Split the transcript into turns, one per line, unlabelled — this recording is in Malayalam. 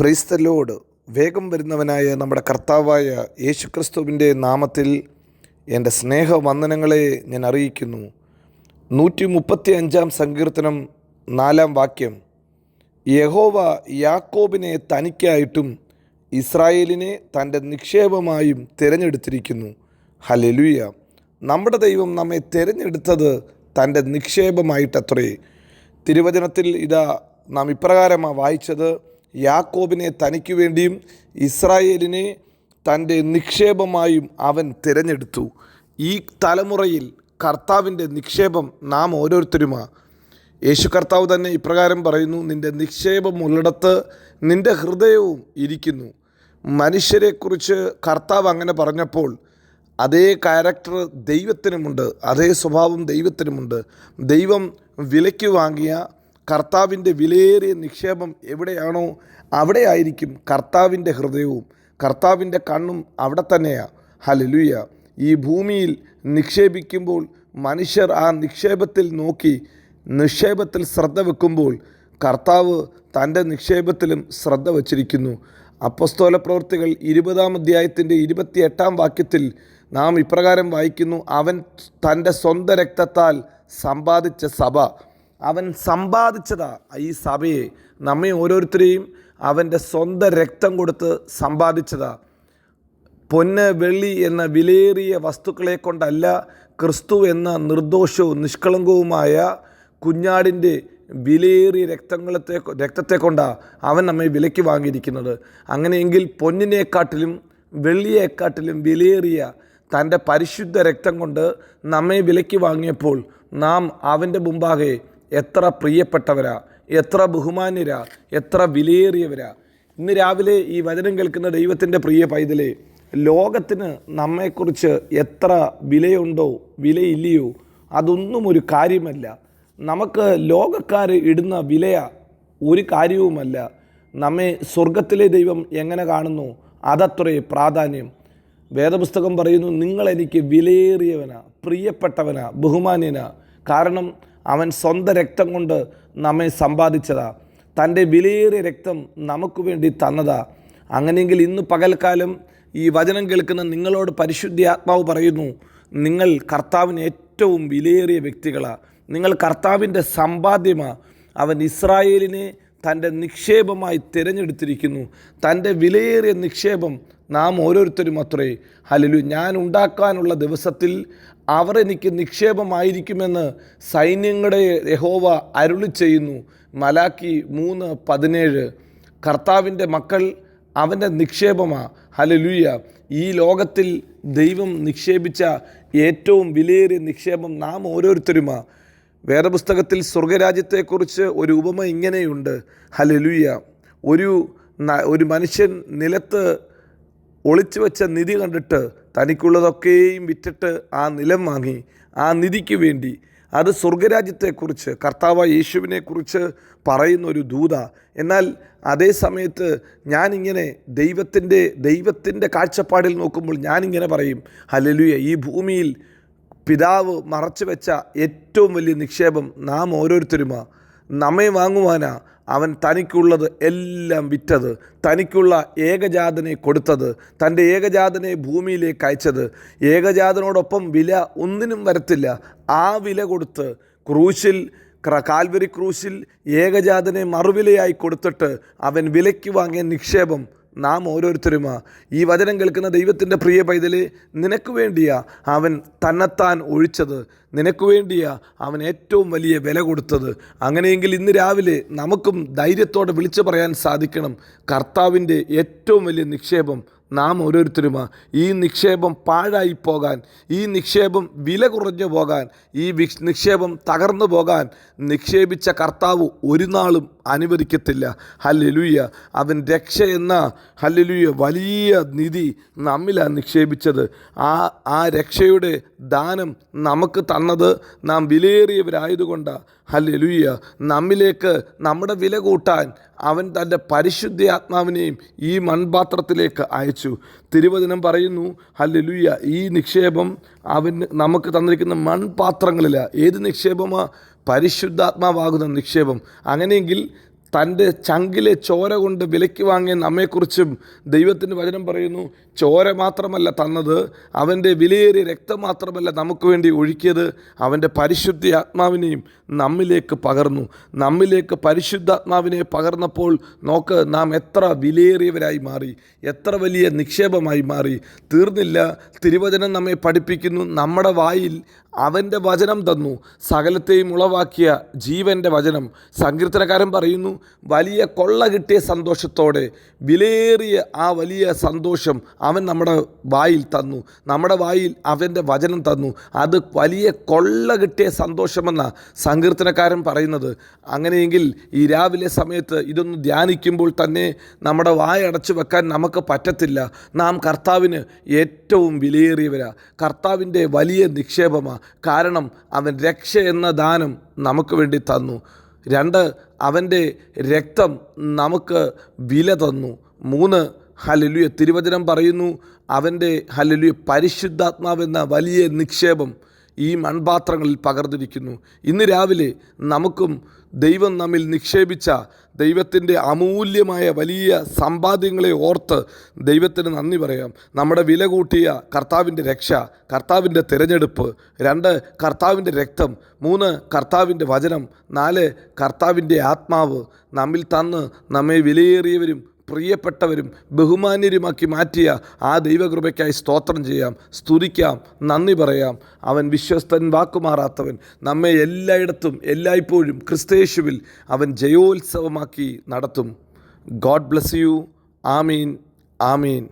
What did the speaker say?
ക്രൈസ്തലോട് വേഗം വരുന്നവനായ നമ്മുടെ കർത്താവായ യേശുക്രിസ്തുവിന്റെ നാമത്തിൽ എന്റെ സ്നേഹവന്ദനങ്ങളെ ഞാൻ അറിയിക്കുന്നു. നൂറ്റി മുപ്പത്തി അഞ്ചാം സങ്കീർത്തനം നാലാം വാക്യം. യഹോവ യാക്കോബിനെ തനിക്കായിട്ടും ഇസ്രായേലിനെ തന്റെ നിക്ഷേപമായും തിരഞ്ഞെടുത്തിരിക്കുന്നു. ഹലലുയ നമ്മുടെ ദൈവം നമ്മെ തിരഞ്ഞെടുത്തത് തന്റെ നിക്ഷേപമായിട്ടത്രേ. തിരുവചനത്തിൽ ഇതാ നാം ഇപ്രകാരമാണ് വായിച്ചത് യാക്കോബിനെ തനിക്ക് വേണ്ടിയും ഇസ്രായേലിനെ തന്റെ നിക്ഷേപമായും അവൻ തിരഞ്ഞെടുത്തു. ഈ തലമുറയിൽ കർത്താവിന്റെ നിക്ഷേപം നാം ഓരോരുത്തരുമാ. യേശു കർത്താവ് തന്നെ ഇപ്രകാരം പറയുന്നു നിന്റെ നിക്ഷേപം ഉള്ളിടത്ത് നിന്റെ ഹൃദയവും ഇരിക്കുന്നു. മനുഷ്യരെക്കുറിച്ച് കർത്താവ് അങ്ങനെ പറഞ്ഞപ്പോൾ അതേ ക്യാരക്ടർ ദൈവത്തിനുമുണ്ട് അതേ സ്വഭാവം ദൈവത്തിനുമുണ്ട്. ദൈവം വിലയ്ക്ക് വാങ്ങിയ കർത്താവിന്റെ വിലയേറിയ നിക്ഷേപം എവിടെയാണോ അവിടെ ആയിരിക്കും കർത്താവിന്റെ ഹൃദയവും. കർത്താവിന്റെ കണ്ണും അവിടെ തന്നെയാണ് ഹലലുയ ഈ ഭൂമിയിൽ നിക്ഷേപിക്കുമ്പോൾ മനുഷ്യർ ആ നിക്ഷേപത്തിൽ നോക്കി നിക്ഷേപത്തിൽ ശ്രദ്ധ വെക്കുമ്പോൾ കർത്താവ് തന്റെ നിക്ഷേപത്തിലും ശ്രദ്ധ വച്ചിരിക്കുന്നു. അപ്പസ്തോല പ്രവൃത്തികൾ ഇരുപതാം അധ്യായത്തിന്റെ ഇരുപത്തിയെട്ടാം വാക്യത്തിൽ നാം ഇപ്രകാരം വായിക്കുന്നു അവൻ തന്റെ സ്വന്തം രക്തത്താൽ സമ്പാദിച്ച സഭ. അവൻ സമ്പാദിച്ചതാ ഈ സഭയെ. നമ്മെ ഓരോരുത്തരെയും അവന്റെ സ്വന്തം രക്തം കൊടുത്ത് സമ്പാദിച്ചതാ. പൊന്ന് വെള്ളി എന്ന വിലയേറിയ വസ്തുക്കളെ കൊണ്ടല്ല ക്രിസ്തു എന്ന നിർദോഷവും നിഷ്കളങ്കവുമായ കുഞ്ഞാടിന്റെ വിലയേറിയ രക്തങ്ങളത്തെ രക്തത്തെ കൊണ്ടാണ് അവൻ നമ്മെ വിലയ്ക്ക് വാങ്ങിയിരിക്കുന്നത്. അങ്ങനെയെങ്കിൽ പൊന്നിനെക്കാട്ടിലും വെള്ളിയെക്കാട്ടിലും വിലയേറിയ തന്റെ പരിശുദ്ധ രക്തം കൊണ്ട് നമ്മെ വിലയ്ക്ക് വാങ്ങിയപ്പോൾ നാം അവന്റെ മുമ്പാകെ എത്ര പ്രിയപ്പെട്ടവരാ എത്ര ബഹുമാന്യരാ എത്ര വിലയേറിയവരാ. ഇന്ന് രാവിലെ ഈ വചനം കേൾക്കുന്ന ദൈവത്തിന്റെ പ്രിയ പൈതലെ ലോകത്തിന് നമ്മെക്കുറിച്ച് എത്ര വിലയുണ്ടോ വിലയില്ലയോ അതൊന്നും ഒരു കാര്യമല്ല. നമുക്ക് ലോകക്കാർ ഇടുന്ന വിലയ ഒരു കാര്യവുമല്ല. നമ്മെ സ്വർഗത്തിലെ ദൈവം എങ്ങനെ കാണുന്നു അതത്രേ പ്രാധാന്യം. വേദപുസ്തകം പറയുന്നു നിങ്ങളെനിക്ക് വിലയേറിയവനാ പ്രിയപ്പെട്ടവനാ ബഹുമാന്യനാ. കാരണം അവൻ സ്വന്തം രക്തം കൊണ്ട് നമ്മെ സമ്പാദിച്ചതാ. തന്റെ വിലയേറിയ രക്തം നമുക്ക് വേണ്ടി തന്നതാ. അങ്ങനെയെങ്കിൽ ഇന്ന് പകൽക്കാലം ഈ വചനം കേൾക്കുന്ന നിങ്ങളോട് പരിശുദ്ധി ആത്മാവ് പറയുന്നു നിങ്ങൾ കർത്താവിന് ഏറ്റവും വിലയേറിയ വ്യക്തികളാണ് നിങ്ങൾ കർത്താവിന്റെ സമ്പാദ്യമാണ് അവൻ ഇസ്രായേലിനെ തന്റെ നിക്ഷേപമായി തിരഞ്ഞെടുത്തിരിക്കുന്നു. തന്റെ വിലയേറിയ നിക്ഷേപം നാം ഓരോരുത്തരും അത്രേ. ഹലലു ഞാൻ ഉണ്ടാക്കാനുള്ള ദിവസത്തിൽ അവർ എനിക്ക് നിക്ഷേപമായിരിക്കുമെന്ന് സൈന്യങ്ങളുടെ യഹോവ അരുളി ചെയ്യുന്നു. മലാക്കി മൂന്ന് പതിനേഴ്. കർത്താവിന്റെ മക്കൾ അവന്റെ നിക്ഷേപമാ. ഹലലുയ ഈ ലോകത്തിൽ ദൈവം നിക്ഷേപിച്ച ഏറ്റവും വിലയേറിയ നിക്ഷേപം നാം ഓരോരുത്തരുമാ. വേദപുസ്തകത്തിൽ സ്വർഗരാജ്യത്തെക്കുറിച്ച് ഒരു ഉപമ ഇങ്ങനെയുണ്ട്. ഹലലുയ ഒരു ഒരു മനുഷ്യൻ നിലത്ത് ഒളിച്ചു വെച്ച നിധി കണ്ടിട്ട് തനിക്കുള്ളതൊക്കെയും വിറ്റിട്ട് ആ നിലം വാങ്ങി. ആ നിധിക്ക് വേണ്ടി. അത് സ്വർഗരാജ്യത്തെക്കുറിച്ച് കർത്താവ് യേശുവിനെക്കുറിച്ച് പറയുന്ന ഒരു ദൂത. എന്നാൽ അതേ സമയത്ത് ഞാനിങ്ങനെ ദൈവത്തിന്റെ ദൈവത്തിന്റെ കാഴ്ചപ്പാടിൽ നോക്കുമ്പോൾ ഞാനിങ്ങനെ പറയും ഹലലുയ ഈ ഭൂമിയിൽ പിതാവ് മറച്ചു വെച്ച ഏറ്റവും വലിയ നിക്ഷേപം നാം ഓരോരുത്തരുമാ. നമ്മെ വാങ്ങുവാനാ അവൻ തനിക്കുള്ളത് എല്ലാം വിറ്റത് തനിക്കുള്ള ഏകജാതനെ കൊടുത്തത് തന്റെ ഏകജാതനെ ഭൂമിയിലേക്ക് അയച്ചത്. ഏകജാതനോടൊപ്പം വില ഒന്നിനും വരത്തില്ല. ആ വില കൊടുത്ത് ക്രൂശിൽ ക്ര- കാൽവരി ക്രൂശിൽ ഏകജാതനെ മറുവിലയായി കൊടുത്തിട്ട് അവൻ വിലയ്ക്ക് വാങ്ങിയ നിക്ഷേപം നാം ഓരോരുത്തരും ഈ വചനം കേൾക്കുന്ന ദൈവത്തിന്റെ പ്രിയ പൈതലെ നിനക്ക് വേണ്ടിയാ അവൻ തന്നെത്താൻ ഒഴിച്ചത്. നിനക്ക് വേണ്ടിയാ അവൻ ഏറ്റവും വലിയ വില കൊടുത്തത്. അങ്ങനെയെങ്കിൽ ഇന്ന് രാവിലെ നമുക്കും ധൈര്യത്തോടെ വിളിച്ചു പറയാൻ സാധിക്കണം. കർത്താവിന്റെ ഏറ്റവും വലിയ നിക്ഷേപം നാം ഓരോരുത്തരും ഈ നിക്ഷേപം പാഴായി പോകാൻ ഈ നിക്ഷേപം വില കുറഞ്ഞു പോകാൻ ഈ നിക്ഷേപം തകർന്നു പോകാൻ നിക്ഷേപിച്ച കർത്താവ് ഒരു നാളും അനുവദിക്കത്തില്ല. ഹല്ലെലൂയ അവൻ രക്ഷ എന്ന ഹല്ലെലൂയ വലിയ നിധി നമ്മിലാണ് നിക്ഷേപിച്ചത്. ആ ആ രക്ഷയുടെ ദാനം നമുക്ക് തന്നത് നാം വിലയേറിയവരായതുകൊണ്ടാണ് ഹല്ലെലൂയ. നമ്മിലേക്ക് നമ്മുടെ വില കൂട്ടാൻ അവൻ തന്റെ പരിശുദ്ധ ആത്മാവിനെയും ഈ മൺപാത്രത്തിലേക്ക് അയച്ചു. തിരുവചനം പറയുന്നു ഹല്ലുയ്യ ഈ നിക്ഷേപം അവൻ നമുക്ക് തന്നിരിക്കുന്ന മൺപാത്രങ്ങളില്ല ഏത് നിക്ഷേപമാ? പരിശുദ്ധാത്മാവാകുന്ന നിക്ഷേപം. അങ്ങനെയെങ്കിൽ തന്റെ ചങ്കിലെ ചോര കൊണ്ട് വിലയ്ക്ക് വാങ്ങിയ നമ്മെക്കുറിച്ചും ദൈവത്തിന്റെ വചനം പറയുന്നു ചോര മാത്രമല്ല തന്നത് അവന്റെ വിലയേറിയ രക്തം മാത്രമല്ല നമുക്ക് വേണ്ടി ഒഴുക്കിയത് അവന്റെ പരിശുദ്ധ ആത്മാവിനെയും നമ്മിലേക്ക് പകർന്നു. നമ്മിലേക്ക് പരിശുദ്ധാത്മാവിനെ പകർന്നപ്പോൾ നോക്ക് നാം എത്ര വിലയേറിയവരായി മാറി എത്ര വലിയ നിക്ഷേപമായി മാറി. തീർന്നില്ല തിരുവചനം നമ്മെ പഠിപ്പിക്കുന്നു നമ്മുടെ വായിൽ അവന്റെ വചനം തന്നു സകലത്തെയും ഉളവാക്കിയ ജീവന്റെ വചനം. സങ്കീർത്തനക്കാരൻ പറയുന്നു വലിയ കൊള്ള കിട്ടിയ സന്തോഷത്തോടെ വിലയേറിയ ആ വലിയ സന്തോഷം അവൻ നമ്മുടെ വായിൽ തന്നു. നമ്മുടെ വായിൽ അവന്റെ വചനം തന്നു. അത് വലിയ കൊള്ള കിട്ടിയ സന്തോഷമെന്ന സങ്കീർത്തനക്കാരൻ പറയുന്നത്. അങ്ങനെയെങ്കിൽ ഈ രാവിലെ സമയത്ത് ഇതൊന്ന് ധ്യാനിക്കുമ്പോൾ തന്നെ നമ്മുടെ വായ അടച്ചു വെക്കാൻ നമുക്ക് പറ്റത്തില്ല. നാം കർത്താവിന് ഏറ്റവും വിലയേറിയവരാ. കർത്താവിന്റെ വലിയ നിക്ഷേപമാണ് കാരണം അവൻ രക്ഷ എന്ന ദാനം നമുക്ക് വേണ്ടി തന്നു. രണ്ട് അവന്റെ രക്തം നമുക്ക് വില തന്നു. മൂന്ന് ഹലലുയ തിരുവചനം പറയുന്നു അവന്റെ ഹലലുയ പരിശുദ്ധാത്മാവെന്ന വലിയ നിക്ഷേപം ഈ മൺപാത്രങ്ങളിൽ പകർന്നിരിക്കുന്നു. ഇന്ന് രാവിലെ നമുക്കും ദൈവം നമ്മിൽ നിക്ഷേപിച്ച ദൈവത്തിന്റെ അമൂല്യമായ വലിയ സമ്പാദ്യങ്ങളെ ഓർത്ത് ദൈവത്തിന് നന്ദി പറയാം. നമ്മുടെ വില കൂട്ടിയ കർത്താവിന്റെ രക്ഷ കർത്താവിന്റെ തിരഞ്ഞെടുപ്പ് രണ്ട് കർത്താവിന്റെ രക്തം മൂന്ന് കർത്താവിന്റെ വചനം നാല് കർത്താവിന്റെ ആത്മാവ് നമ്മിൽ തന്ന് നമ്മെ വിലയേറിയവരും പ്രിയപ്പെട്ടവരും ബഹുമാന്യരുമാക്കി മാറ്റിയ ആ ദൈവകൃപയ്ക്കായി സ്തോത്രം ചെയ്യാം സ്തുതിക്കാം നന്ദി പറയാം. അവൻ വിശ്വസ്തൻ വാക്കുമാറാത്തവൻ. നമ്മെ എല്ലായിടത്തും എല്ലായ്പ്പോഴും ക്രിസ്തേശുവിൽ അവൻ ജയോത്സവമാക്കി നടത്തും. God bless you. Amin. Amin.